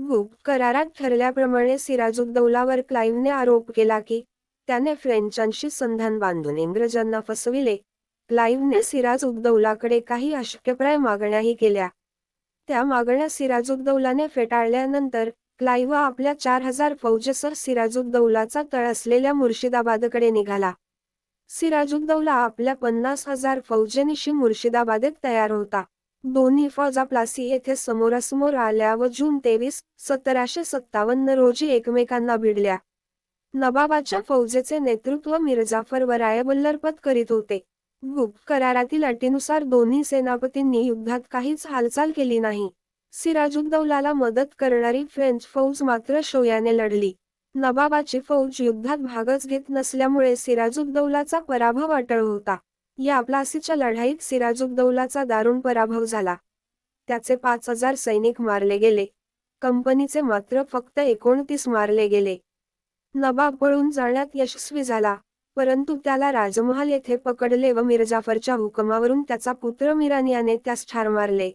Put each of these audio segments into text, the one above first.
Book करारात ठरल्याप्रमाणे सिराजुद्दौलावर क्लाईव्हने आरोप केला की त्याने फ्रेंचांशी संधान बांधून इंग्रजांना फसविले. क्लाईव्हने सिराजुद्दौलाकडे काही अशक्यप्राय मागण्याही केल्या. त्या मागण्या सिराजुद्दौलाने फेटाळल्यानंतर क्लाईव्ह आपल्या चार हजार फौजेसह सिराजुद्दौलाचा तळ असलेल्या मुर्शिदाबादकडे निघाला. सिराजुद्दौला आपल्या पन्नास हजार फौजेनिशी मुर्शिदाबादेत तयार होता. दोन्ही फौजा प्लासी येथे समोरासमोर आल्या व जून तेवीस सतराशे सत्तावन्न रोजी एकमेकांना भिडल्या. नवाबाच्या फौजेचे नेतृत्व मिर्जाफर व रायबल्लरपत करीत होते. गुप करारातील अटीनुसार दोन्ही सेनापतींनी युद्धात काहीच हालचाल केली नाही. सिराजुद्दौलाला मदत करणारी फ्रेंच फौज मात्र शोयाने लढली. नवाबाची फौज युद्धात भागच घेत नसल्यामुळे सिराजुद्दौलाचा पराभव अटळ होता. या प्लासीच्या लढाईत सिराजुद्दौलाचा दारुण पराभव झाला. त्याचे पाच हजार सैनिक मारले गेले. कंपनीचे मात्र फक्त एकोणतीस मारले गेले. नवाब पळून जाण्यात यशस्वी झाला परंतु त्याला राजमहाल येथे पकडले व मिर्जाफरच्या हुकमावरून त्याचा पुत्र मिरानियाने त्यास ठार मारले.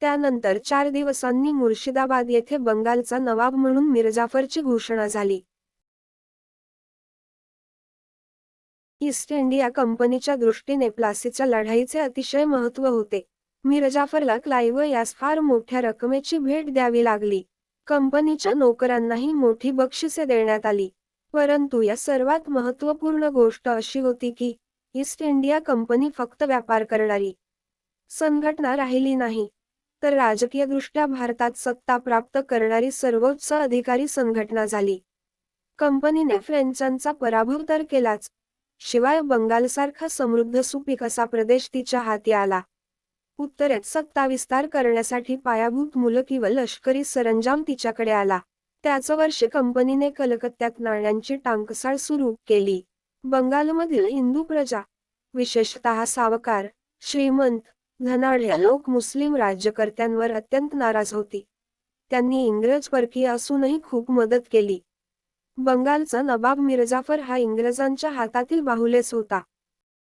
त्यानंतर चार दिवसांनी मुर्शिदाबाद येथे बंगालचा नवाब म्हणून मिर्जाफरची घोषणा झाली. ईस्ट इंडिया कंपनीच्या दृष्टीने प्लासीच्या लढाईचे अतिशय महत्त्व होते. मिरजाफरला क्लाईव्ह यास फार मोठ्या रकमेची भेट द्यावी लागली. कंपनीच्या नोकरांनाही मोठी बक्षिसे देण्यात आली. परंतु या सर्वात महत्त्वपूर्ण गोष्ट अशी होती की ईस्ट इंडिया कंपनी फक्त व्यापार करणारी संघटना राहिली नाही. तर राजकीयदृष्ट्या भारतात सत्ता प्राप्त करणारी सर्वोच्च अधिकारी संघटना झाली. कंपनीने फ्रेंचांचा पराभव तर केलाच शिवाय बंगालसारखा समृद्ध सुपीक असा प्रदेश तिच्या हाती आला. उत्तरेत सत्ता विस्तार करण्यासाठी पायाभूत मुलकी व लष्करी सरंजाम तिच्याकडे आला. त्याच वर्षी कंपनीने कलकत्त्यात नाण्यांची टांकसाळ सुरू केली. बंगालमधील हिंदू प्रजा विशेषतः सावकार श्रीमंत धनाढ्य लोक मुस्लिम राज्यकर्त्यांवर अत्यंत नाराज होती. त्यांनी इंग्रज परकीय असूनही खूप मदत केली. बंगालचा नवाब मिर्जाफर हा इंग्रजांच्या हातातील बाहुलेस होता.